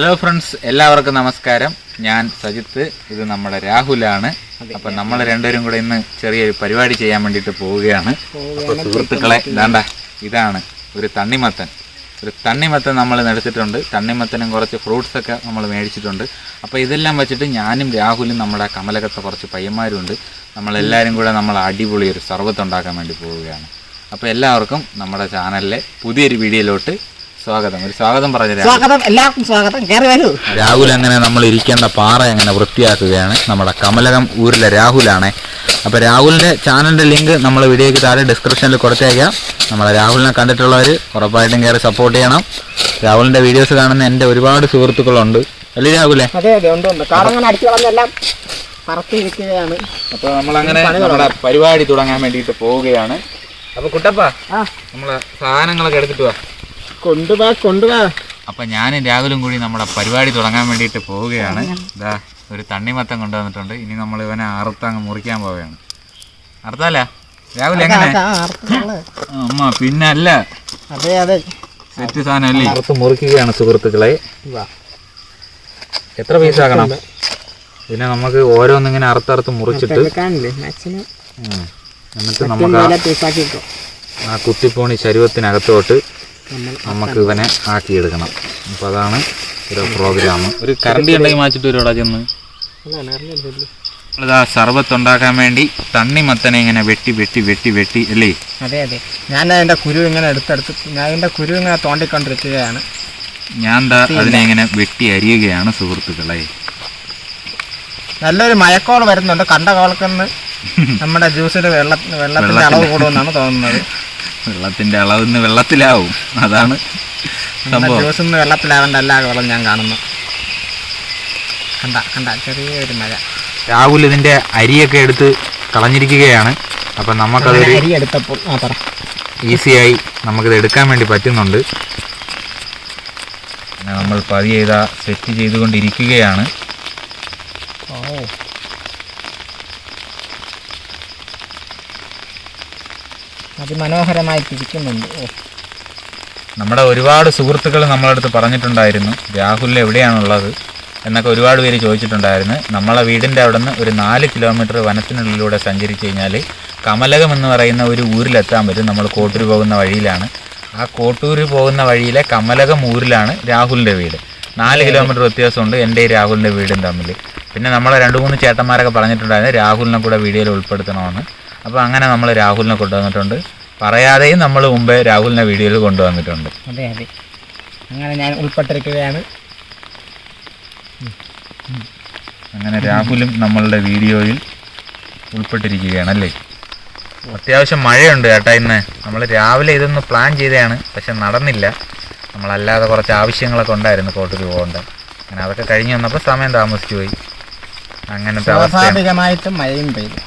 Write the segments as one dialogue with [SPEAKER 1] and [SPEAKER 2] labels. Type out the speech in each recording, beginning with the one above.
[SPEAKER 1] Hello friends എല്ലാവർക്കും നമസ്കാരം. ഞാൻ സജിത്ത്. ഇത് നമ്മുടെ രാഹുലാണ്. അപ്പൊ നമ്മൾ രണ്ടുപേരും കൂടെ ഇന്ന് ചെറിയൊരു പരിപാടി ചെയ്യാൻ വേണ്ടിയിട്ട് പോവുകയാണ്. അപ്പൊ സുഹൃത്തുക്കളെ ഇതാണ്ട ഇതാണ് ഒരു തണ്ണിമത്തൻ. ഒരു തണ്ണിമത്തൻ നമ്മൾ എടുത്തിട്ടുണ്ട്. തണ്ണിമത്തനും കുറച്ച് ഫ്രൂട്ട്സ് ഒക്കെ നമ്മൾ മേടിച്ചിട്ടുണ്ട്. അപ്പോൾ ഇതെല്ലാം വെച്ചിട്ട് ഞാനും രാഹുലും നമ്മുടെ കമലകത്തെ കുറച്ച് പയ്യന്മാരും ഉണ്ട് നമ്മളെല്ലാവരും കൂടെ നമ്മൾ അടിപൊളി ഒരു സർവത്തുണ്ടാക്കാൻ വേണ്ടി പോവുകയാണ്. അപ്പോൾ എല്ലാവർക്കും നമ്മുടെ ചാനലിലെ പുതിയൊരു വീഡിയോയിലോട്ട് സ്വാഗതം. ഒരു സ്വാഗതം പറഞ്ഞു രാഹുൽ.
[SPEAKER 2] സ്വാഗതം. എല്ലാവർക്കും സ്വാഗതം. കയറി വരൂ.
[SPEAKER 1] രാഹുൽ അങ്ങനെ നമ്മൾ ഇരിക്കേണ്ട പാറ അങ്ങനെ വൃത്തിയാക്കുകയാണ് നമ്മുടെ കമലകം ഊരിലെ രാഹുലാണ്. അപ്പോൾ രാഹുലിന്റെ ചാനലിന്റെ ലിങ്ക് നമ്മൾ വീഡിയോയ്ക്ക് താഴെ ഡിസ്ക്രിപ്ഷനിൽ കൊടുത്തേക്കാം. നമ്മളെ രാഹുലിനെ കണ്ടിട്ടുള്ളവർ ഉറപ്പായിട്ടും കയറി സപ്പോർട്ട് ചെയ്യണം. രാഹുലിന്റെ വീഡിയോസ് കാണുന്ന എന്റെ ഒരുപാട് സുഹൃത്തുക്കളുണ്ട്. അല്ലേ രാഹുലേ?
[SPEAKER 2] അതെ അതെ ഉണ്ട് ഉണ്ട്. കാടങ്ങനെ അടിച്ചു കളഞ്ഞെല്ലാം പറത്തിയിരിക്കുകയാണ്.
[SPEAKER 1] അപ്പോൾ നമ്മളങ്ങനെ നമ്മുടെ പരിപാടി തുടങ്ങാൻ വേണ്ടിയിട്ട് പോവുകയാണ്. അപ്പോൾ കുട്ടപ്പ
[SPEAKER 2] ആ.
[SPEAKER 1] നമ്മളെ സാധനങ്ങളൊക്കെ എടുത്തിട്ട് വാ.
[SPEAKER 2] കൊണ്ടുപോവാ കൊണ്ടുവാ.
[SPEAKER 1] അപ്പൊ ഞാനും രാഹുലും കൂടി നമ്മുടെ പരിപാടി തുടങ്ങാൻ വേണ്ടിട്ട് പോവുകയാണ്. ഇതാ ഒരു തണ്ണിമത്തം കൊണ്ടുവന്നിട്ടുണ്ട്. ഇനി നമ്മൾ ഇവനെ അറുത്തങ്ങ് മുറിക്കാൻ പോവുകയാണ്. അറുത്താല? രാഹുൽ എങ്ങനെ. അമ്മ പിന്നല്ല.
[SPEAKER 2] അതെ അതെ.
[SPEAKER 1] സെറ്റ് സാധനം അല്ലേ അറുത്ത് മുറിക്കുകയാണ് സുഹൃത്തുക്കളെ.
[SPEAKER 2] വാ.
[SPEAKER 1] എത്ര പീസ് ആക്കണം പിന്നെ നമുക്ക് ഓരോന്നിങ്ങനെ അറുത്തറുത്ത് മുറിച്ചിട്ട്. എന്നിട്ട് നമുക്ക് ആ- കുത്തിപ്പോണി ശരീരത്തിനകത്തോട്ട് നമുക്ക് ഇവനെ ആക്കിയെടുക്കണം. അപ്പോൾ അതാണ് ഒരു പ്രോഗ്രാം ഒരു കറണ്ടി ഉണ്ടെങ്കിൽ മാച്ചിട്ട് വരുവാടാ ചെന്ന്. നമ്മളിതാ സർബത്ത് ഉണ്ടാക്കാൻ വേണ്ടി തണ്ണിമത്തനെ ഇങ്ങനെ വെട്ടി വെട്ടി വെട്ടി വെട്ടി അല്ലേ?
[SPEAKER 2] അതെ അതെ. ഞാൻ അതിന്റെ കുരു ഇങ്ങനെ എടുത്തെടുത്ത് ഞാൻ അതിന്റെ കുരു ഇങ്ങനെ തോണ്ടിക്കൊണ്ടിരിക്കുകയാണ്.
[SPEAKER 1] ഞാൻ എന്താ അതിനെ ഇങ്ങനെ വെട്ടി അരിയുകയാണ് സുഹൃത്തുക്കളെ.
[SPEAKER 2] നല്ലൊരു മയക്കോൾ വരുന്നുണ്ട്. കണ്ട കോളക്കുന്ന് നമ്മുടെ ജ്യൂസിൽ വെള്ള വെള്ളത്തിന്റെ അളവ് കൂടുമെന്നാണ് തോന്നുന്നത്.
[SPEAKER 1] വെള്ളത്തിന്റെ അളവ് ഇന്ന് വെള്ളത്തിലാവും. അതാണ്
[SPEAKER 2] ജ്യൂസ് ഇന്ന് വെള്ളത്തിലാവേണ്ട. എല്ലാ വെള്ളം ഞാൻ കാണുന്നു. കണ്ട കണ്ട ചെറിയൊരു മഴ.
[SPEAKER 1] രാഹുൽ ഇതിന്റെ അരിയൊക്കെ എടുത്ത് കളഞ്ഞിരിക്കുകയാണ്. അപ്പം നമുക്ക്
[SPEAKER 2] അരി എടുത്തപ്പോൾ ആ പറ.
[SPEAKER 1] ഈസിയായി നമുക്കിത് എടുക്കാൻ വേണ്ടി പറ്റുന്നുണ്ട്. നമ്മൾ പതിയെ ഇതാ സെറ്റ് ചെയ്തുകൊണ്ടിരിക്കുകയാണ്
[SPEAKER 2] ഓ അതിമനോഹരമായി തിരിക്കുന്നുണ്ട് ഓ.
[SPEAKER 1] നമ്മുടെ ഒരുപാട് സുഹൃത്തുക്കൾ നമ്മളടുത്ത് പറഞ്ഞിട്ടുണ്ടായിരുന്നു രാഹുലിൽ എവിടെയാണുള്ളത് എന്നൊക്കെ ഒരുപാട് പേര് ചോദിച്ചിട്ടുണ്ടായിരുന്നു. നമ്മളെ വീടിന്റെ അവിടെ നിന്ന് ഒരു നാല് കിലോമീറ്റർ വനത്തിനുള്ളിലൂടെ സഞ്ചരിച്ച് കഴിഞ്ഞാൽ കമലകം എന്ന് പറയുന്ന ഒരു ഊരിലെത്താൻ പറ്റും. നമ്മൾ കോട്ടൂർ പോകുന്ന വഴിയിലാണ്. ആ കോട്ടൂർ പോകുന്ന വഴിയിലെ കമലകം ഊരിലാണ് രാഹുലിന്റെ വീട്. നാല് കിലോമീറ്റർ വ്യത്യാസമുണ്ട് എന്റെ രാഹുലിന്റെ വീടും തമ്മിൽ. പിന്നെ നമ്മളെ രണ്ട് മൂന്ന് ചേട്ടന്മാരൊക്കെ പറഞ്ഞിട്ടുണ്ടായിരുന്നു രാഹുലിനെ കൂടെ വീഡിയോയിൽ ഉൾപ്പെടുത്തണമെന്ന്. അപ്പോൾ അങ്ങനെ നമ്മൾ രാഹുലിനെ കൊണ്ടുവന്നിട്ടുണ്ട്. പറയാതെയും നമ്മൾ മുമ്പേ രാഹുലിനെ വീഡിയോയിൽ കൊണ്ടുവന്നിട്ടുണ്ട്.
[SPEAKER 2] അതെ അതെ. അങ്ങനെ ഞാൻ ഉൾപ്പെട്ടിരിക്കുകയാണ്.
[SPEAKER 1] അങ്ങനെ രാഹുലും നമ്മളുടെ വീഡിയോയിൽ ഉൾപ്പെട്ടിരിക്കുകയാണ് അല്ലേ? അത്യാവശ്യം മഴയുണ്ട് ചേട്ടാ ഇന്ന്. നമ്മൾ രാവിലെ ഇതൊന്ന് പ്ലാൻ ചെയ്തതാണ് പക്ഷെ നടന്നില്ല. നമ്മളല്ലാതെ കുറച്ച് ആവശ്യങ്ങളൊക്കെ ഉണ്ടായിരുന്നു കോട്ടൂർ പോകേണ്ട. അങ്ങനെ അതൊക്കെ കഴിഞ്ഞ് വന്നപ്പോൾ സമയം താമസിച്ചു പോയി അങ്ങനത്തെ
[SPEAKER 2] സ്വാഭാവികമായിട്ടും മഴയും പെയ്തു.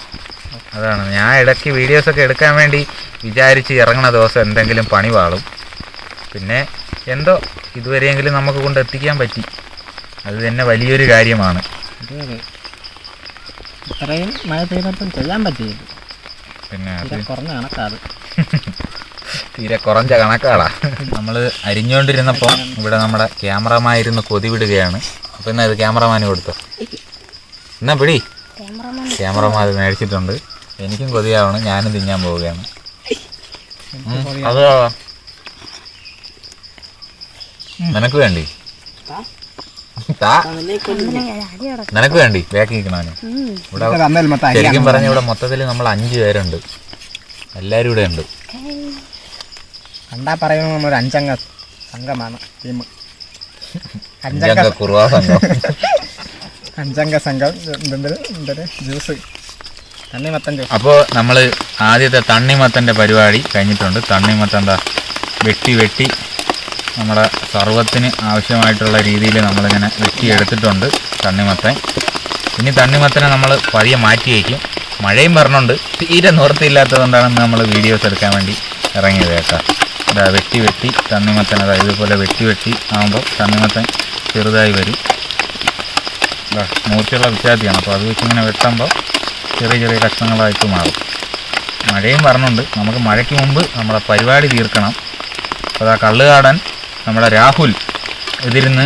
[SPEAKER 1] അതാണ്. ഞാൻ ഇടയ്ക്ക് വീഡിയോസൊക്കെ എടുക്കാൻ വേണ്ടി വിചാരിച്ച് ഇറങ്ങണ ദിവസം എന്തെങ്കിലും പണി വാളും. പിന്നെ എന്തോ ഇതുവരെയെങ്കിലും നമുക്ക് കൊണ്ട് എത്തിക്കാൻ പറ്റി. അത് തന്നെ വലിയൊരു കാര്യമാണ്.
[SPEAKER 2] ഇത്രയും മഴ പെയ്തപ്പം ചെയ്യാൻ പറ്റിയില്ല.
[SPEAKER 1] പിന്നെ
[SPEAKER 2] കുറഞ്ഞ കണക്കാത്
[SPEAKER 1] തീരെ കുറഞ്ഞ കണക്കാടാ. നമ്മൾ അരിഞ്ഞുകൊണ്ടിരുന്നപ്പോൾ ഇവിടെ നമ്മുടെ ക്യാമറമാൻ ഇരുന്ന് കൊതിവിടുകയാണ്. വിടുകയാണ് അപ്പോൾ എന്നാ ഇത് ക്യാമറമാന് കൊടുത്തോ. എന്നാ പിടി? ക്യാമറമാൻ അത് മേടിച്ചിട്ടുണ്ട്. എനിക്കും കൊതിയാവണം ഞാനും തിന്നാൻ പോവുകയാണ്. അതോ നിനക്ക് വേണ്ടി. നിനക്ക് വേണ്ടി. ബാക്കി നിൽക്കണവന്. ഇവിടെ ശരിക്കും പറഞ്ഞ ഇവിടെ മൊത്തത്തിൽ നമ്മൾ അഞ്ചു പേരുണ്ട്. എല്ലാരും ഇവിടെ ഉണ്ട്.
[SPEAKER 2] കണ്ടാ പറയുന്നത് നമ്മൾ അഞ്ചംഗ സംഘമാണ് ടീം. അഞ്ചംഗ
[SPEAKER 1] അഞ്ചംഗ കുറുവാ സംഘം.
[SPEAKER 2] അഞ്ചംഗ സംഘം. എന്തെങ്കിലും എന്തെങ്കിലും ജ്യൂസ്.
[SPEAKER 1] അപ്പോൾ നമ്മൾ ആദ്യത്തെ തണ്ണിമത്തന്റെ പരിപാടി കഴിഞ്ഞിട്ടുണ്ട്. തണ്ണിമത്തൻ എന്താ വെട്ടി വെട്ടി നമ്മുടെ സർവത്തിന് ആവശ്യമായിട്ടുള്ള രീതിയിൽ നമ്മളിങ്ങനെ വെട്ടി എടുത്തിട്ടുണ്ട് തണ്ണിമത്തൻ. ഇനി തണ്ണിമത്തനെ നമ്മൾ പതിയെ മാറ്റി വയ്ക്കും. മഴയും പറഞ്ഞുണ്ട് തീരെ നിവൃത്തിയില്ലാത്തതുകൊണ്ടാണ് നമ്മൾ വീഡിയോസ് എടുക്കാൻ വേണ്ടി ഇറങ്ങിയത് കേട്ടോ. ഇതാ വെട്ടി വെട്ടി തണ്ണിമത്തൻ അതായത് ഇതുപോലെ വെട്ടി വെട്ടി ആകുമ്പോൾ തണ്ണിമത്തൻ ചെറുതായി വരും. മൂർച്ചയുള്ള വിശ്വാസിയാണ് അപ്പോൾ അത് വെച്ച് ഇങ്ങനെ വെട്ടുമ്പോൾ ചെറിയ ചെറിയ കഷ്ണങ്ങളായിട്ട് മാറും. മഴയും പറഞ്ഞുണ്ട് നമുക്ക് മഴയ്ക്ക് മുമ്പ് നമ്മളെ പരിപാടി തീർക്കണം. അപ്പോൾ ആ കള്ളുകാടൻ നമ്മുടെ രാഹുൽ ഇതിരുന്ന്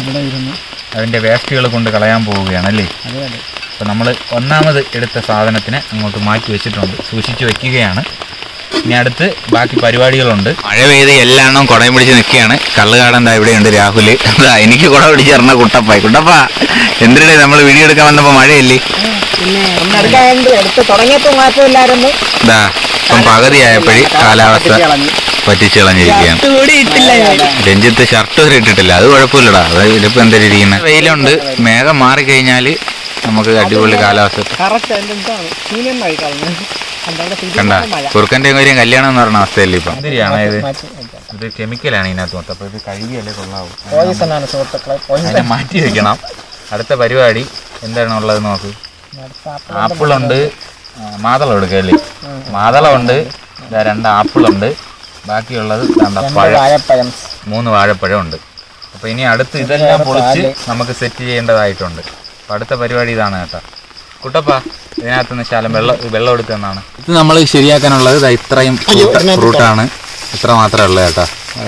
[SPEAKER 1] അതിന്റെ വേസ്റ്റുകൾ കൊണ്ട് കളയാൻ പോവുകയാണ് അല്ലേ? അപ്പോൾ നമ്മൾ ഒന്നാമത് എടുത്ത സാധനത്തിനെ അങ്ങോട്ട് മാറ്റി വെച്ചിട്ടുണ്ട്. സൂക്ഷിച്ചു വെക്കുകയാണ്. ഇനി അടുത്ത് ബാക്കി പരിപാടികളുണ്ട്. മഴ പെയ്ത് എല്ലാണ്ണവും കുടയും പിടിച്ച് നിൽക്കുകയാണ്. കള്ളുകാടൻ ദാ ഇവിടെയുണ്ട് രാഹുൽ അതാ എനിക്ക് കുട പിടിച്ച് ഇറങ്ങുന്ന കുട്ടപ്പായി. കുട്ടപ്പ എന്തിനേ നമ്മൾ വീഡിയോ എടുക്കാൻ വന്നപ്പോൾ മഴയല്ലേ? ദാ ഇപ്പം പകുതിയായപ്പോഴേ കാലാവസ്ഥ പറ്റിച്ച് കളഞ്ഞിരിക്കുകയാണ്.
[SPEAKER 2] കൂടി ഇട്ടില്ല
[SPEAKER 1] രഞ്ജിത്ത് ഷർട്ട് വരെ ഇട്ടിട്ടില്ല. അത് കുഴപ്പമില്ലടാ. അത് ഇതിപ്പോ എന്താ ഇരിക്കുന്നത് വെയിലുണ്ട്. മേഘം മാറിക്കഴിഞ്ഞാൽ നമുക്ക് അടിപൊളി കാലാവസ്ഥ കണ്ട കുറുക്കന്റെ കാര്യം കല്യാണം എന്ന് പറഞ്ഞ അവസ്ഥയല്ലേ ഇപ്പം? ഇത് ഇത് കെമിക്കലാണ് ഇതിനകത്ത് മൊത്തം. അപ്പോൾ ഇത് കഴുകിയല്ലേ കൊള്ളാവും. അതിനെ മാറ്റി വെക്കണം. അടുത്ത പരിപാടി എന്താണ് ഉള്ളത് നോക്ക് ആപ്പിളുണ്ട്. മാതളം എടുക്കല്ലേ? മാതളമുണ്ട്. ഇതാ രണ്ട് ആപ്പിളുണ്ട്. ബാക്കിയുള്ളത് പഴം.
[SPEAKER 2] വാഴപ്പഴം.
[SPEAKER 1] മൂന്ന് വാഴപ്പഴം ഉണ്ട്. അപ്പോൾ ഇനി അടുത്ത് ഇതെല്ലാം പൊളിച്ച് നമുക്ക് സെറ്റ് ചെയ്യേണ്ടതായിട്ടുണ്ട്. അപ്പോൾ അടുത്ത പരിപാടി ഇതാണ് കേട്ടോ. കുട്ടപ്പ ഇതിനകത്തുനിന്ന് ശാലം വെള്ളം വെള്ളം എടുക്കുന്നതാണ് ഇത് നമ്മൾ ശരിയാക്കാനുള്ളത് ഇത്രയും ഫ്രൂട്ടാണ് ഇത്ര മാത്രമേ ഉള്ളൂ കേട്ടോ.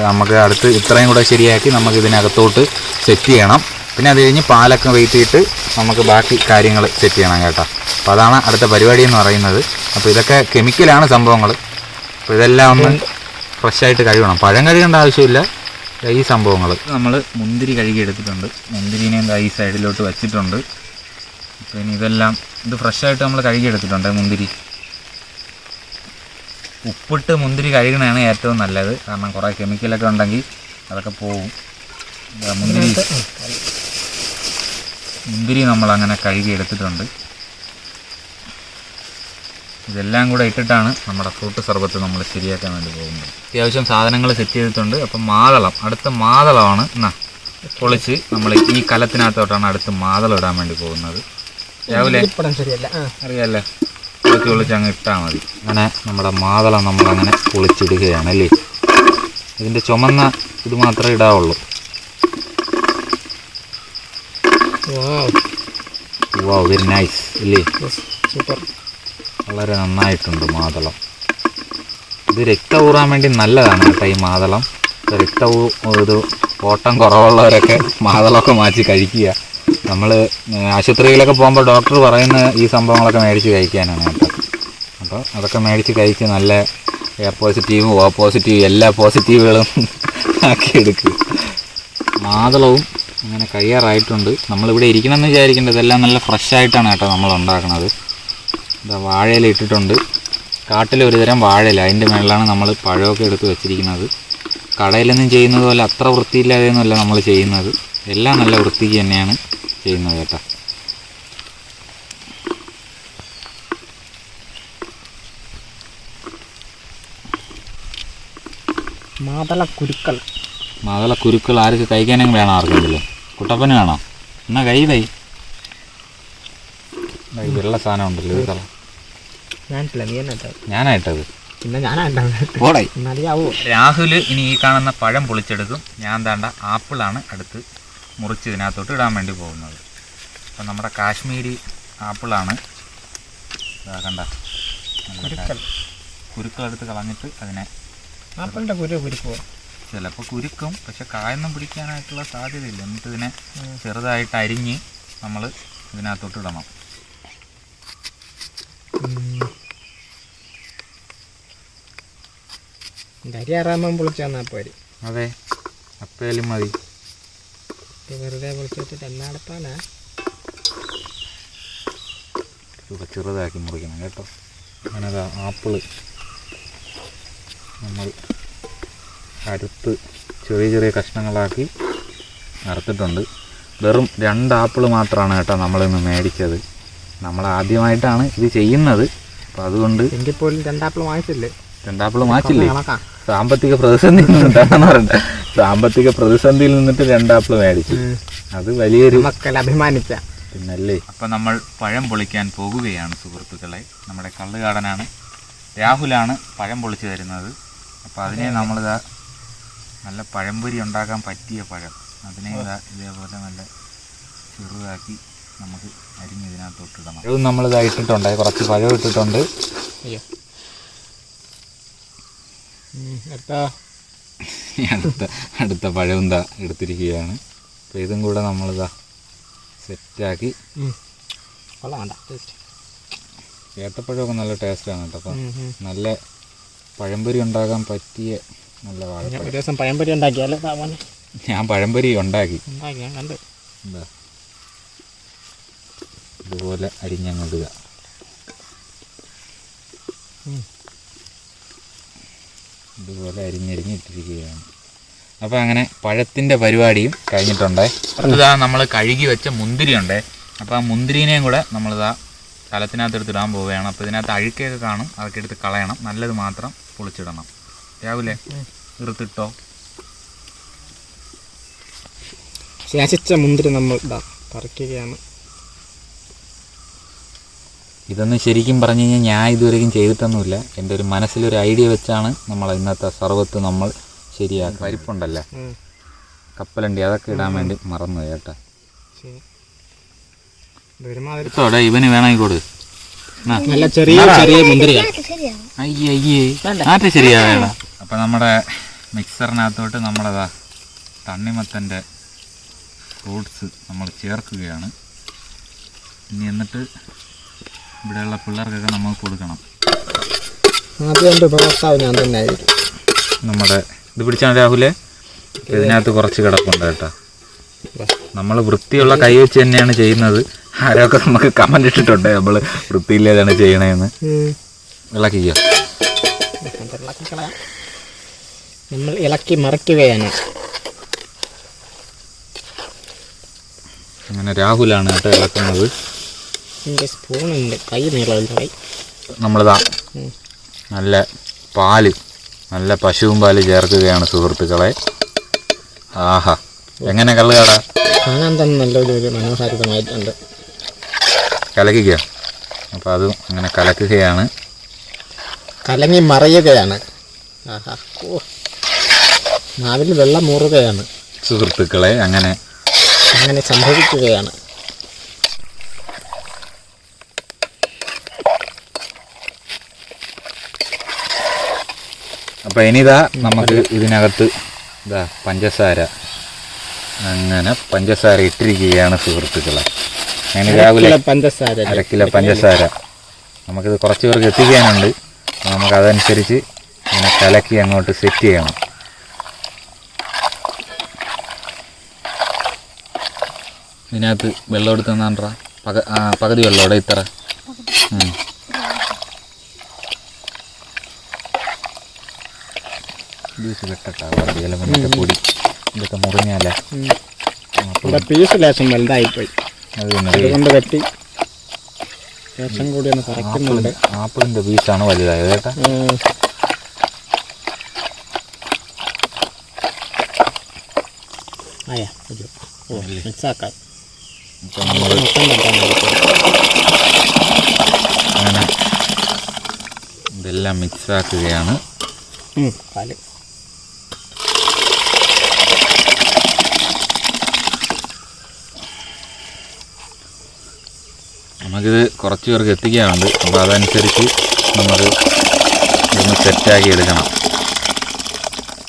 [SPEAKER 1] നമുക്ക് അടുത്ത് ഇത്രയും കൂടെ ശരിയാക്കി നമുക്ക് ഇതിനകത്തോട്ട് സെറ്റ് ചെയ്യണം. പിന്നെ അത് കഴിഞ്ഞ് പാലൊക്കെ വെയിറ്റിയിട്ട് നമുക്ക് ബാക്കി കാര്യങ്ങൾ സെറ്റ് ചെയ്യണം കേട്ടോ. അപ്പോൾ അതാണ് അടുത്ത പരിപാടി എന്ന് പറയുന്നത്. അപ്പോൾ ഇതൊക്കെ കെമിക്കലാണ് സംഭവങ്ങൾ അപ്പോൾ ഇതെല്ലാം ഒന്ന് ഫ്രഷായിട്ട് കഴുകണം. പഴം കഴുകേണ്ട ആവശ്യമില്ല. ഈ സംഭവങ്ങൾ നമ്മൾ മുന്തിരി കഴുകി എടുത്തിട്ടുണ്ട്. മുന്തിരിനെ എന്താ ഈ സൈഡിലോട്ട് വെച്ചിട്ടുണ്ട്. അപ്പോൾ ഇനി ഇതെല്ലാം ഇത് ഫ്രഷായിട്ട് നമ്മൾ കഴുകി എടുത്തിട്ടുണ്ട് മുന്തിരി. ഉപ്പിട്ട് മുന്തിരി കഴുകണതാണ് ഏറ്റവും നല്ലത്. കാരണം കുറേ കെമിക്കലൊക്കെ ഉണ്ടെങ്കിൽ അതൊക്കെ പോവും. മുന്തിരി. മുന്തിരി നമ്മൾ അങ്ങനെ കഴുകി എടുത്തിട്ടുണ്ട്. ഇതെല്ലാം കൂടെ ഇട്ടിട്ടാണ് നമ്മുടെ ഫ്രൂട്ട് സർബത്ത് നമ്മൾ ശരിയാക്കാൻ വേണ്ടി പോകുന്നത്. അത്യാവശ്യം സാധനങ്ങൾ സെറ്റ് ചെയ്തിട്ടുണ്ട്. അപ്പം മാതളം അടുത്ത മാതളമാണ് എന്നാ പൊളിച്ച് നമ്മൾ ഈ കലത്തിനകത്തോട്ടാണ് അടുത്ത് മാതളം ഇടാൻ വേണ്ടി പോകുന്നത്. രാവിലെ?
[SPEAKER 2] അറിയാമല്ലേ
[SPEAKER 1] അറിയാല്ലേ? പൊളിച്ച് പൊളിച്ച് അങ്ങ് ഇട്ടാൽ മതി. അങ്ങനെ നമ്മുടെ മാതളം നമ്മളങ്ങനെ പൊളിച്ചിടുകയാണ് അല്ലേ? ഇതിന്റെ ചുമന്ന ഇത് മാത്രമേ ഇടാവുള്ളൂ. വാ. വെരി നൈസ് ഇല്ലേ?
[SPEAKER 2] സൂപ്പർ
[SPEAKER 1] വളരെ നന്നായിട്ടുണ്ട് മാതളം. ഇത് രക്തം ഊറാൻ വേണ്ടി നല്ലതാണ് കേട്ടോ ഈ മാതളം. രക്തം ഇത് ഓട്ടം കുറവുള്ളവരൊക്കെ മാതളമൊക്കെ മാറ്റി കഴിക്കുക. നമ്മൾ ആശുപത്രിയിലൊക്കെ പോകുമ്പോൾ ഡോക്ടർ പറയുന്ന ഈ സംഭവങ്ങളൊക്കെ മേടിച്ച് കഴിക്കാനാണ് കേട്ടോ. അപ്പോൾ അതൊക്കെ മേടിച്ച് കഴിച്ച് നല്ല എ പോസിറ്റീവും ഓ പോസിറ്റീവും എല്ലാ പോസിറ്റീവുകളും ആക്കി എടുക്കുക. മാതളവും അങ്ങനെ കഴിയാറായിട്ടുണ്ട്. നമ്മളിവിടെ ഇരിക്കണമെന്ന് വിചാരിക്കേണ്ടത് ഇതെല്ലാം നല്ല ഫ്രഷ് ആയിട്ടാണ് കേട്ടോ നമ്മൾ ഉണ്ടാക്കുന്നത്. ഇതാ വാഴയില ഇട്ടിട്ടുണ്ട്. കാട്ടിൽ ഒരുതരം വാഴയില. അതിന്റെ മേളിലാണ് നമ്മൾ പഴമൊക്കെ എടുത്ത് വെച്ചിരിക്കുന്നത്. കടയിലൊന്നും ചെയ്യുന്നത് പോലെ അത്ര വൃത്തിയില്ലാതെയൊന്നുമല്ല നമ്മൾ ചെയ്യുന്നത്. എല്ലാം നല്ല വൃത്തിക്ക് തന്നെയാണ് ചെയ്യുന്നത് കേട്ടോ.
[SPEAKER 2] മാതള കുരുക്കൾ.
[SPEAKER 1] മാതള കുരുക്കൾ ആർക്ക് കഴിക്കാനെങ്കിലും വേണം ആർക്കെങ്കിലും. കുട്ടപ്പന് വേണോ? എന്നാ കൈ വൈ വെള്ള സാധനം ഉണ്ടല്ലോ ഇത്
[SPEAKER 2] ഞാനിട്ടില്ല നീ തന്നെ ഇട്ടത്.
[SPEAKER 1] ഞാനായിട്ടത്?
[SPEAKER 2] പിന്നെ ഞാനായിട്ടാണ്
[SPEAKER 1] പോടേ.
[SPEAKER 2] മതിയാവോ.
[SPEAKER 1] രാഹുൽ ഇനി ഈ കാണുന്ന പഴം പൊളിച്ചെടുക്കും. ഞാൻ താണ്ട ആപ്പിളാണ് അടുത്ത് മുറിച്ച് ഇതിനകത്തോട്ട് ഇടാൻ വേണ്ടി പോകുന്നത്. അപ്പം നമ്മുടെ കാശ്മീരി ആപ്പിളാണ്. ഇതാ കണ്ട.
[SPEAKER 2] കുരുക്കൾ.
[SPEAKER 1] എടുത്ത് കളഞ്ഞിട്ട് അതിനെ
[SPEAKER 2] ആപ്പിളിന്റെ കുരു കുരുക്കുവോ
[SPEAKER 1] ചിലപ്പോൾ കുരുക്കും പക്ഷെ കായൊന്നും പിടിക്കാനായിട്ടുള്ള സാധ്യതയില്ല. എന്നിട്ട് ഇതിനെ ചെറുതായിട്ട് അരിഞ്ഞ് നമ്മൾ ഇതിനകത്തോട്ട് ഇടണം.
[SPEAKER 2] അരി ആറാമ്പം പൊളിച്ചാന്നാ പോരി.
[SPEAKER 1] അതെ അപ്പേലും മതി.
[SPEAKER 2] വെറുതെ പൊളിച്ചിട്ട്
[SPEAKER 1] ഇതൊക്കെ ചെറുതാക്കി മുറിക്കണം കേട്ടോ. അങ്ങനെ ആപ്പിൾ. നമ്മൾ അരുത്ത് ചെറിയ ചെറിയ കഷ്ണങ്ങളാക്കി അറുത്തിട്ടുണ്ട് വെറും രണ്ട് ആപ്പിൾ മാത്രമാണ് കേട്ടോ നമ്മളിന്ന് മേടിച്ചത്. നമ്മൾ ആദ്യമായിട്ടാണ് ഇത് ചെയ്യുന്നത്. അപ്പോൾ അതുകൊണ്ട്
[SPEAKER 2] എങ്കിൽ പോലും രണ്ടാപ്പിൾ വാങ്ങിച്ചില്ലേ?
[SPEAKER 1] രണ്ടാപ്പിൾ
[SPEAKER 2] വാങ്ങിച്ചില്ലേ?
[SPEAKER 1] സാമ്പത്തിക പ്രതിസന്ധിയിൽ നിന്നിട്ടാണെന്ന് പറയണ്ട സാമ്പത്തിക പ്രതിസന്ധിയിൽ നിന്നിട്ട് രണ്ടാപ്പിൾ മേടിച്ചു. അത് വലിയൊരു
[SPEAKER 2] മക്കൾ അഭിമാനിച്ച.
[SPEAKER 1] പിന്നല്ലേ? അപ്പം നമ്മൾ പഴം പൊളിക്കാൻ പോകുകയാണ് സുഹൃത്തുക്കളെ. നമ്മുടെ കള്ളുകാടനാണ് രാഹുലാണ് പഴം പൊളിച്ചു തരുന്നത്. അപ്പോൾ അതിനെ നമ്മൾ ഇതാ നല്ല പഴംപൊരി ഉണ്ടാക്കാൻ പറ്റിയ പഴം. അതിനെ ഇതാ ഇതേപോലെ നല്ല ചെറുതാക്കി നമുക്ക് അരിഞ്ഞ് ഇതിനകത്തോട്ടിടണം നമ്മൾ പഴവും ഇട്ടിട്ടുണ്ട്. കുറച്ച് പഴം ഇട്ടിട്ടുണ്ട്. അടുത്ത. അടുത്ത പഴവും താ എടുത്തിരിക്കുകയാണ്. അപ്പോൾ ഇതും കൂടെ നമ്മളിതാ സെറ്റാക്കി. ഏത്തപ്പഴമൊക്കെ നല്ല ടേസ്റ്റാണ് കേട്ടോ. അപ്പം നല്ല പഴംപൊരി ഉണ്ടാക്കാൻ പറ്റിയ നല്ല വാഴപ്പഴം.
[SPEAKER 2] ഒരു ദിവസം പഴംപൊരി ഉണ്ടാക്കിയാലോ
[SPEAKER 1] ഞാൻ പഴംപൊരി ഉണ്ടാക്കി. എന്താ ഇതുപോലെ അരിഞ്ഞങ്ങിടുക
[SPEAKER 2] ഉം.
[SPEAKER 1] ഇതുപോലെ അരിഞ്ഞരിഞ്ഞ് ഇട്ടിരിക്കുകയാണ്. അപ്പോൾ അങ്ങനെ പഴത്തിന്റെ പരിപാടിയും കഴിഞ്ഞിട്ടുണ്ടേ. അടുത്തതാ നമ്മൾ കഴുകി വെച്ച മുന്തിരി ഉണ്ടേ അപ്പോൾ ആ മുന്തിരിനെയും കൂടെ നമ്മളിതാ കലത്തിനകത്ത് എടുത്തിടാൻ പോവുകയാണ്. അപ്പോൾ ഇതിനകത്ത് അഴുക്കൊക്കെ കാണും. അതൊക്കെ എടുത്ത് കളയണം. നല്ലത് മാത്രം പൊളിച്ചിടണം. രാവിലെ ഇറുത്തിട്ടോ
[SPEAKER 2] ശേഷിച്ച മുന്തിരി നമ്മൾ ഇതാ പറിക്കുകയാണ്.
[SPEAKER 1] ഇതൊന്നും ശരിക്കും പറഞ്ഞു കഴിഞ്ഞാൽ ഞാൻ ഇതുവരെയും ചെയ്തിട്ടൊന്നുമില്ല. എന്റെ ഒരു മനസ്സിലൊരു ഐഡിയ വെച്ചാണ് നമ്മൾ ഇന്നത്തെ സർവത്ത് നമ്മൾ ശരിയാക്കുക പരിപ്പുണ്ടല്ലേ. കപ്പലണ്ടി അതൊക്കെ ഇടാൻ വേണ്ടി മറന്നു കേട്ടാ. എടുത്തോടെ ഇവന് വേണമെങ്കിൽ കൊടു.
[SPEAKER 2] നല്ല ചെറിയ ചെറിയ മുന്തിരിയാണ്
[SPEAKER 1] അയ്യേ അയ്യേ. നാട്ടെ ശരിയാവേടാ അപ്പം നമ്മുടെ മിക്സറിനകത്തോട്ട് നമ്മളതാ തണ്ണിമത്തന്റെ ഫ്രൂട്ട്സ് നമ്മൾ ചേർക്കുകയാണ്. ഇനി എന്നിട്ട് ഇവിടെയുള്ള പിള്ളേർക്കൊക്കെ നമ്മൾ കൊടുക്കണം.
[SPEAKER 2] ആദ്യം ഉപഭോക്താവ് ഞാൻ തന്നെ ആയിരിക്കും.
[SPEAKER 1] നമ്മുടെ ഇത് പിടിച്ചാണ് രാഹുലെ? ഇതിനകത്ത് കുറച്ച് കിടപ്പുണ്ട് കേട്ടോ. നമ്മൾ വൃത്തിയുള്ള കൈ വെച്ച് തന്നെയാണ് ചെയ്യുന്നത്. ആരൊക്കെ നമുക്ക് കമന്റ് ഇട്ടിട്ടുണ്ട്. നമ്മൾ വൃത്തിയില്ലാതെയാണ് ചെയ്യണേന്ന്. ഇളക്കിക്കോ.
[SPEAKER 2] നമ്മൾ ഇളക്കി മറിക്കുകയാണ്.
[SPEAKER 1] അങ്ങനെ രാഹുലാണ് കേട്ടോ ഇളക്കുന്നത്.
[SPEAKER 2] എന്റെ സ്പൂണുണ്ട് കൈ നീളമില്ലായി
[SPEAKER 1] നമ്മളിതാ. നല്ല പാൽ നല്ല പശുവും പാൽ ചേർക്കുകയാണ് സുഹൃത്തുക്കളെ. ആഹാ. എങ്ങനെ കള്ളുകാടാ?
[SPEAKER 2] കാണാൻ തന്നെ നല്ലൊരു മനോഹാരിതമായിട്ടുണ്ട്.
[SPEAKER 1] കലക്കുക അപ്പോൾ അതും അങ്ങനെ കലക്കുകയാണ്.
[SPEAKER 2] കലങ്ങി മറയുകയാണ്. ആഹാ. ഓ. നാവിൽ വെള്ളം മൂറുകയാണ്.
[SPEAKER 1] സുഹൃത്തുക്കളെ അങ്ങനെ
[SPEAKER 2] അങ്ങനെ സംഭവിക്കുകയാണ്.
[SPEAKER 1] അപ്പോൾ ഇനിതാ നമുക്ക് ഇതിനകത്ത് ഇതാ പഞ്ചസാര. അങ്ങനെ പഞ്ചസാര ഇട്ടിരിക്കുകയാണ് സുഹൃത്തുക്കളെ. അങ്ങനെ രാവിലെ
[SPEAKER 2] പഞ്ചസാര.
[SPEAKER 1] കിലോ പഞ്ചസാര. നമുക്കിത് കുറച്ച് പേർക്ക് എത്തിക്കാനുണ്ട്. നമുക്ക് അതനുസരിച്ച് ഇങ്ങനെ കലക്കി അങ്ങോട്ട് സെറ്റ് ചെയ്യണം. ഇതിനകത്ത് വെള്ളം എടുത്ത് തന്നാണ്ടാ പക പകുതി വെള്ളം ഇവിടെ ഇത്ര വെച്ച് മറ്റേ പൊടി ഇതൊക്കെ മുറിഞ്ഞാലേ
[SPEAKER 2] ഇവിടെ പീസ് ലേശം വലുതായിപ്പോയി. അതുകൊണ്ട് വെട്ടി. ലേശം കൂടി ഒന്ന് കുറയ്ക്കുന്നുണ്ട്
[SPEAKER 1] ആപ്പിളിന്റെ പീസാണ് വലുതായത് കേട്ടാ.
[SPEAKER 2] ഓ മിക്സാക്കാം.
[SPEAKER 1] അങ്ങനെ ഇതെല്ലാം മിക്സ് ആക്കുകയാണ്
[SPEAKER 2] ഉം, പാൽ.
[SPEAKER 1] നമുക്കിത് കുറച്ച് പേർക്ക് എത്തിക്കാനുണ്ട്. അപ്പോൾ അതനുസരിച്ച് നമുക്ക് ഇതൊന്ന് സെറ്റാക്കി എടുക്കണം.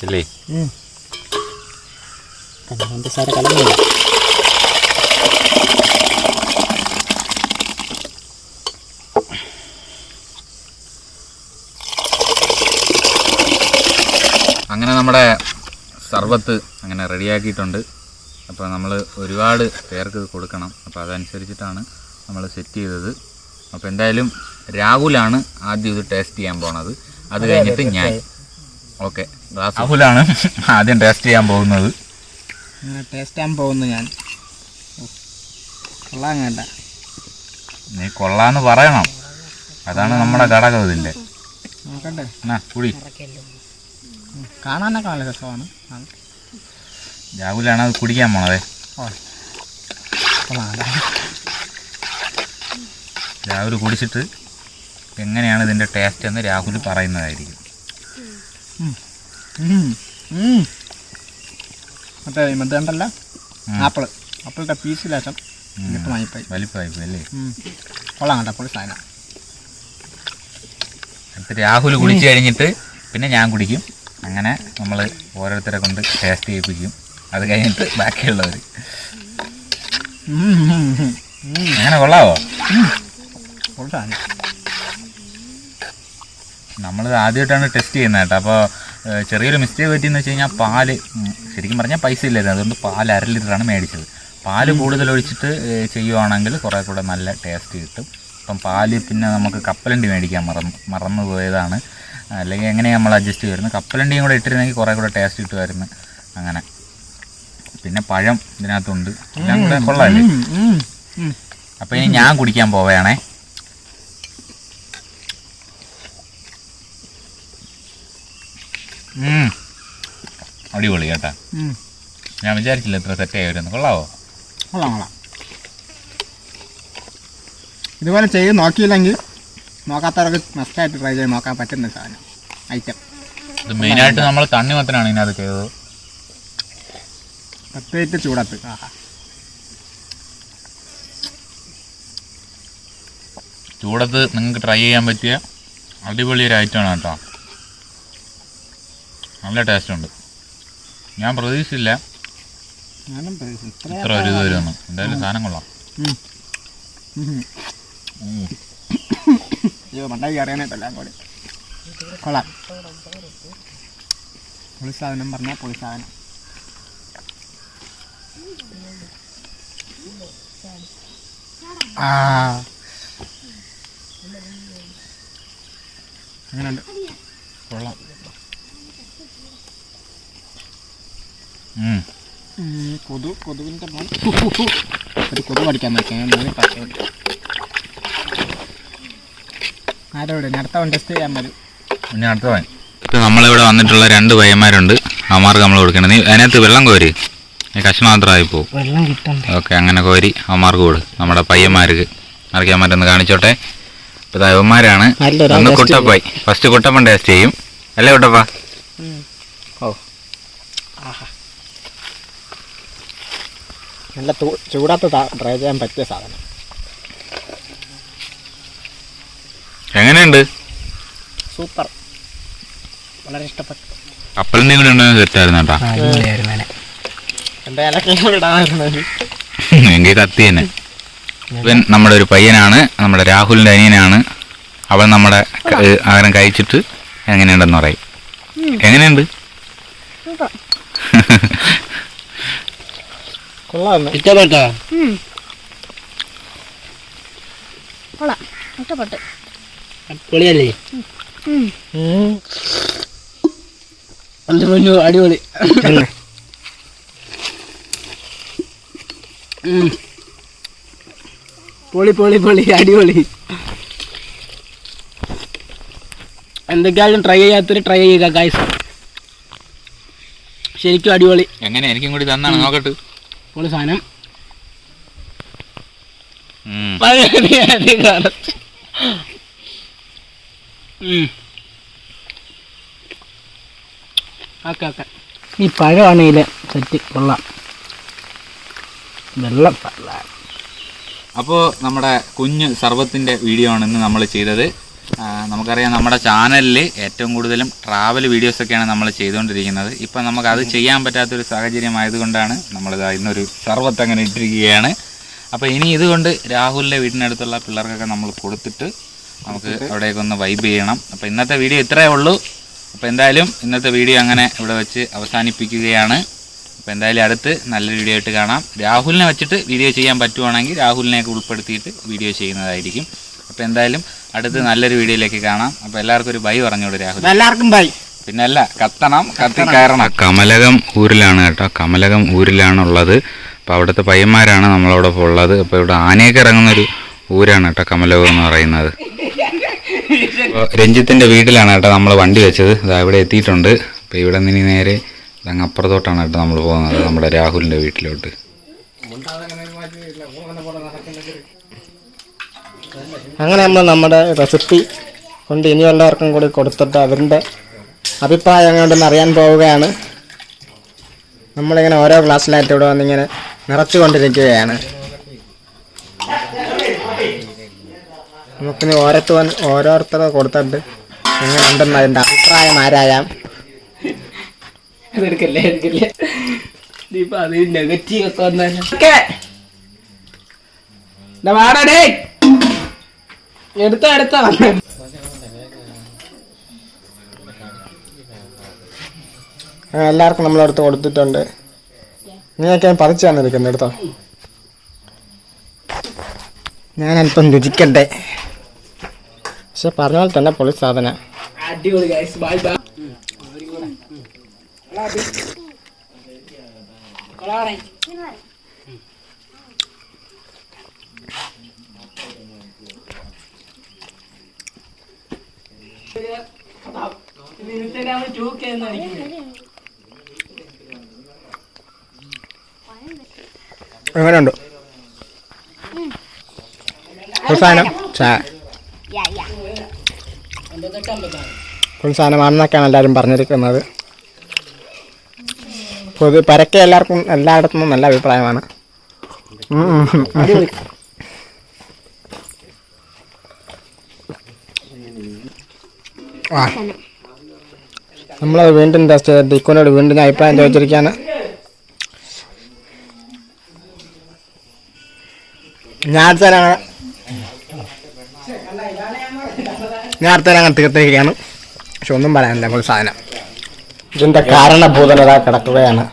[SPEAKER 1] ഇല്ലേ?
[SPEAKER 2] പഞ്ചസാര കലങ്ങില്ല
[SPEAKER 1] അങ്ങനെ നമ്മുടെ സർബത്ത് അങ്ങനെ റെഡിയാക്കിയിട്ടുണ്ട്. അപ്പോൾ നമ്മൾ ഒരുപാട് പേർക്ക് കൊടുക്കണം. അപ്പോൾ അതനുസരിച്ചിട്ടാണ് നമ്മൾ സെറ്റ് ചെയ്തത്. അപ്പോൾ എന്തായാലും രാഹുലാണ് ആദ്യം ഇത് ടേസ്റ്റ് ചെയ്യാൻ പോണത്. അത് കഴിഞ്ഞിട്ട് ഞാൻ ഓക്കെ രാഹുലാണ് ആദ്യം ടേസ്റ്റ് ചെയ്യാൻ പോകുന്നത്.
[SPEAKER 2] ടേസ്റ്റ് ചെയ്യാൻ പോകുന്നു ഞാൻ. കൊള്ളാൻ വേണ്ട
[SPEAKER 1] നീ കൊള്ളാന്ന് പറയണം. അതാണ് നമ്മുടെ ഘടകം ഇതിന്റെ കുടി.
[SPEAKER 2] കാണാനൊക്കെ നല്ല രസമാണ്.
[SPEAKER 1] രാഹുലാണ് അത് കുടിക്കാൻ പോണതേ.
[SPEAKER 2] കൊള്ളാം?
[SPEAKER 1] രാഹുൽ കുടിച്ചിട്ട് എങ്ങനെയാണ് ഇതിന്റെ ടേസ്റ്റ് എന്ന് രാഹുൽ പറയുന്നതായിരിക്കും.
[SPEAKER 2] മറ്റേ മറ്റേ ഉണ്ടല്ല?
[SPEAKER 1] Apple
[SPEAKER 2] apple. ആപ്പിളിന്റെ പീസ് ലാശം വലിപ്പായി
[SPEAKER 1] വലിപ്പമായി അല്ലേ?
[SPEAKER 2] കൊള്ളാം കേട്ടോ അപ്പോൾ സാധനം
[SPEAKER 1] രാഹുൽ കുടിച്ചു കഴിഞ്ഞിട്ട് പിന്നെ ഞാൻ കുടിക്കും. അങ്ങനെ നമ്മൾ ഓരോരുത്തരെ കൊണ്ട് ടേസ്റ്റ് ചെയ്യിപ്പിക്കും. അത് കഴിഞ്ഞിട്ട് ബാക്കിയുള്ളവർ അങ്ങനെ കൊള്ളാവോ?
[SPEAKER 2] കൊള്ളാം
[SPEAKER 1] നമ്മളിത് ആദ്യമായിട്ടാണ് ടെസ്റ്റ് ചെയ്യുന്നത് കേട്ടോ. അപ്പോൾ ചെറിയൊരു മിസ്റ്റേക്ക് പറ്റിയെന്ന് വെച്ച് കഴിഞ്ഞാൽ പാൽ ശരിക്കും പറഞ്ഞാൽ പൈസ ഇല്ലായിരുന്നു അതുകൊണ്ട് പാൽ അര ലിറ്ററാണ് മേടിച്ചത്. പാൽ കൂടുതൽ ഒഴിച്ചിട്ട് ചെയ്യുവാണെങ്കിൽ കുറേ കൂടെ നല്ല ടേസ്റ്റ് കിട്ടും. അപ്പം പാൽ പിന്നെ നമുക്ക് കപ്പലണ്ടി മേടിക്കാൻ മറന്നു മറന്നു പോയതാണ്. അല്ലെങ്കിൽ എങ്ങനെ നമ്മൾ അഡ്ജസ്റ്റ് ചെയ്യുമായിരുന്നു കപ്പലണ്ടിയും കൂടെ ഇട്ടിരുന്നെങ്കിൽ കുറേ കൂടെ ടേസ്റ്റ് കിട്ടുമായിരുന്നു അങ്ങനെ. പിന്നെ പഴം ഇതിനകത്തുണ്ട്. എല്ലാം കൂടെ കൊള്ളാമല്ലേ അപ്പോൾ ഇനി ഞാൻ കുടിക്കാൻ പോവുകയാണേ. അടിപൊളി കേട്ടാ. ഞാൻ വിചാരിച്ചില്ല ഇത്ര സെറ്റ് ആയി വരുന്നു കൊള്ളാവോ?
[SPEAKER 2] കൊള്ളാം കൊള്ളാം. ഇതുപോലെ ചെയ്ത് നോക്കിയില്ലെങ്കിൽ നോക്കാത്തവർക്ക് മസ്റ്റായിട്ട് ട്രൈ ചെയ്ത് നോക്കാൻ പറ്റുന്ന സാധനം ഐറ്റം
[SPEAKER 1] ഇത് മെയിനായിട്ട് നമ്മൾ തണ്ണി തണ്ണിമത്തനാണ് ഇതിനകത്ത് ചെയ്തത്.
[SPEAKER 2] പ്രത്യേകിച്ച് ചൂടത്ത്. ആഹാ.
[SPEAKER 1] ചൂടത്ത് നിങ്ങൾക്ക് ട്രൈ ചെയ്യാൻ പറ്റിയ അടിപൊളി ഒരു ഐറ്റമാണ് കേട്ടോ. നല്ല ടേസ്റ്റ് ഉണ്ട്. ഞാൻ പ്രതീക്ഷിച്ചില്ല. ഇത്ര ഒരു ഇത് വരുമെന്ന്. എന്തായാലും സാധനം കൊള്ളാം.
[SPEAKER 2] മണ്ടായി അറിയാനായിട്ടെല്ലാം കൂടി കൊള്ളാം. പൊളി സാധനം പറഞ്ഞാൽ പൊളി സാധനം ആ. അങ്ങനെയുണ്ട്.
[SPEAKER 1] കൊള്ളാം.
[SPEAKER 2] കൊതു കൊതുവിന്റെ മോൻ ഒരു കൊതു അടിക്കാൻ നോക്കിയാൽ മോനെ പച്ച ആരോടെ അടുത്ത ടെസ്റ്റ് ചെയ്യാൻ വരും.
[SPEAKER 1] അടുത്ത പയ്യൻ ഇപ്പം നമ്മളിവിടെ വന്നിട്ടുള്ള രണ്ട് പയ്യന്മാരുണ്ട്. അവന്മാർക്ക് നമ്മൾ കൊടുക്കണം. നീ അതിനകത്ത് വെള്ളം കോരി. നീ കഷ്ണം മാത്രമായി പോകും
[SPEAKER 2] വെള്ളം കിട്ടണ്ട?
[SPEAKER 1] ഓക്കെ അങ്ങനെ കോരി അവന്മാർക്ക് കൊടു. നമ്മുടെ പയ്യന്മാർക്ക്. അറിയാൻ കാണിച്ചോട്ടെ. ഇപ്പം ഒന്ന്
[SPEAKER 2] taste
[SPEAKER 1] കുട്ടപ്പായി. ഫസ്റ്റ് കുട്ടപ്പൻ ടേസ്റ്റ് ചെയ്യും. അല്ലേ കുട്ടപ്പ
[SPEAKER 2] ഓ ആഹാ നല്ല തൂ- ചൂടത്ത് ട്രൈ ചെയ്യാൻ പറ്റിയ സാധനം.
[SPEAKER 1] എങ്ങനെയുണ്ട്?
[SPEAKER 2] സൂപ്പർ. വളരെ ഇഷ്ടപ്പെട്ടു.
[SPEAKER 1] കൂടെ കേട്ടോ. എങ്കിൽ കത്തി തന്നെ. ഇവൻ നമ്മുടെ ഒരു പയ്യനാണ് നമ്മുടെ രാഹുലിന്റെ അനിയനാണ്. അവൻ നമ്മുടെ ആഹാരം കഴിച്ചിട്ട് എങ്ങനെയുണ്ടെന്ന് പറയും. എങ്ങനെയുണ്ട്?
[SPEAKER 3] ഇഷ്ടപ്പെട്ടോ?
[SPEAKER 4] കൊള്ളാം. ഇഷ്ടപ്പെട്ടു.
[SPEAKER 3] പൊളിയല്ലേ? എന്ത് പൊന്നു അടിപൊളി. പൊളി പൊളി പൊളി അടിപൊളി. എന്തൊക്കെയായാലും ട്രൈ ചെയ്യാത്തൊരു ട്രൈ ചെയ്യുക ഗായ്സ് ശരിക്കും അടിപൊളി.
[SPEAKER 1] എങ്ങനെ? എനിക്കും കൂടി തന്നാണ്. നോക്കട്ടെ.
[SPEAKER 3] പൊളി സാധനം. ഓക്കെ ഓക്കെ ഈ പഴമാണെങ്കിൽ സെറ്റ് കൊള്ളാം. വെള്ളം
[SPEAKER 1] അപ്പോൾ നമ്മുടെ കുഞ്ഞ് സർവത്തിന്റെ വീഡിയോ ആണ് ഇന്ന് നമ്മൾ ചെയ്തത്. നമുക്കറിയാം നമ്മുടെ ചാനലിൽ ഏറ്റവും കൂടുതലും ട്രാവൽ വീഡിയോസൊക്കെയാണ് നമ്മൾ ചെയ്തുകൊണ്ടിരിക്കുന്നത്. ഇപ്പം നമുക്ക് അത് ചെയ്യാൻ പറ്റാത്തൊരു സാഹചര്യം ആയതുകൊണ്ടാണ് നമ്മളിതാ ഇന്നൊരു സർവത്ത് അങ്ങനെ ഇട്ടിരിക്കുകയാണ്. അപ്പോൾ ഇനി ഇതുകൊണ്ട് രാഹുലിന്റെ വീടിനടുത്തുള്ള പിള്ളേർക്കൊക്കെ നമ്മൾ കൊടുത്തിട്ട് നമുക്ക് അവിടേക്ക് ഒന്ന് വൈബ് ചെയ്യണം. അപ്പോൾ ഇന്നത്തെ വീഡിയോ ഇത്രയേ ഉള്ളൂ. അപ്പോൾ എന്തായാലും ഇന്നത്തെ വീഡിയോ അങ്ങനെ ഇവിടെ വെച്ച് അവസാനിപ്പിക്കുകയാണ്. അപ്പോൾ എന്തായാലും അടുത്ത് നല്ലൊരു വീഡിയോ ആയിട്ട് കാണാം. രാഹുലിനെ വെച്ചിട്ട് വീഡിയോ ചെയ്യാൻ പറ്റുവാണെങ്കിൽ രാഹുലിനെയൊക്കെ ഉൾപ്പെടുത്തിയിട്ട് വീഡിയോ ചെയ്യുന്നതായിരിക്കും. അപ്പോൾ എന്തായാലും അടുത്ത് നല്ലൊരു വീഡിയോയിലേക്ക് കാണാം. അപ്പോൾ എല്ലാവർക്കും ഒരു ബൈ പറഞ്ഞോളൂ രാഹുൽ.
[SPEAKER 2] എല്ലാവർക്കും ബൈ.
[SPEAKER 1] പിന്നല്ല കത്തണം കത്തി കയറണം. കമലകം ഊരിലാണ് കേട്ടോ. കമലകം ഊരിലാണുള്ളത്. അപ്പോൾ അവിടുത്തെ പയ്യന്മാരാണ് നമ്മളവിടെ ഉള്ളത്. അപ്പോൾ ഇവിടെ ആനയൊക്കെ ഇറങ്ങുന്നൊരു ഊരാണ് കേട്ടോ കമലകം എന്ന് പറയുന്നത്. രഞ്ജിത്തിന്റെ രഞ്ജിത്തിന്റെ വീട്ടിലാണ് കേട്ടോ നമ്മൾ വണ്ടി വെച്ചത്. ഇതാ ഇവിടെ എത്തിയിട്ടുണ്ട്. അപ്പോൾ ഇവിടെ നിന്ന് ഇനി നേരെ അങ്ങ് അപ്പുറത്തോട്ടാണ് കേട്ടോ നമ്മൾ പോകുന്നത് നമ്മുടെ രാഹുലിന്റെ വീട്ടിലോട്ട്.
[SPEAKER 2] അങ്ങനെ നമ്മൾ നമ്മുടെ റെസിപ്പി കൊണ്ട് ഇനി ഇനിയുള്ളവർക്കും കൂടി കൊടുത്തിട്ട് അവരുടെ അഭിപ്രായം കൊണ്ടൊന്ന് അറിയാൻ പോവുകയാണ്. നമ്മളിങ്ങനെ ഓരോ ക്ലാസ്സിലായിട്ട് ഇവിടെ വന്നിങ്ങനെ നിറച്ചുകൊണ്ടിരിക്കുകയാണ്. നമുക്കിനി ഓരോരുത്തർ വന്ന് ഓരോരുത്തർക്ക് കൊടുത്തിട്ട് എങ്ങനെയുണ്ടെന്ന് അതിന്റെ അഭിപ്രായം ആരായാം.
[SPEAKER 3] എടുക്കല്ലേ എടുക്കല്ലേ ഇനിയിപ്പോ അത് നെഗറ്റീവ് ഒക്കെ വന്നാലും? വാടാ ഡേ എടുത്തോ എടുത്തോ
[SPEAKER 2] അടുത്ത് എല്ലാവർക്കും നമ്മളടുത്ത് കൊടുത്തിട്ടുണ്ട് നീയൊക്കെ പറിച്ചു തന്നിരിക്കുന്നു എടുത്തോ ഞാൻ അല്പം രുചിക്കട്ടെ പക്ഷെ പറഞ്ഞ പോലെ തന്നെ പൊളി സാധന
[SPEAKER 3] അടിപൊളി ബൈ
[SPEAKER 2] ചാ. ഒരു സാധനമാണെന്നൊക്കെയാണ് എല്ലാവരും പറഞ്ഞിരിക്കുന്നത്. പൊതു പരക്കെ എല്ലാവർക്കും എല്ലായിടത്തും നല്ല അഭിപ്രായമാണ്. നമ്മളത് വീണ്ടും ടെസ്റ്റ് ചെയ്തിട്ട് ഇക്കോനോട് വീണ്ടും അഭിപ്രായം ചോദിച്ചിരിക്കുകയാണ് ഞാൻ അടുത്തതിനാണ് ഞാൻ അടുത്തതിനങ്ങനെ തീർത്തിരിക്കുകയാണ് പക്ഷെ ഒന്നും പറയാനില്ല നമ്മൾ സാധനം. ഇതിന്റെ കാരണഭൂതനത കിടക്കുകയാണ്.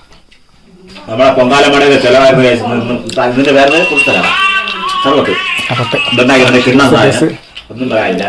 [SPEAKER 1] നമ്മളെ ചെലവായിരുന്നു ഇതിന്റെ സർവത്ത്. ഒന്നും പറയാനില്ല.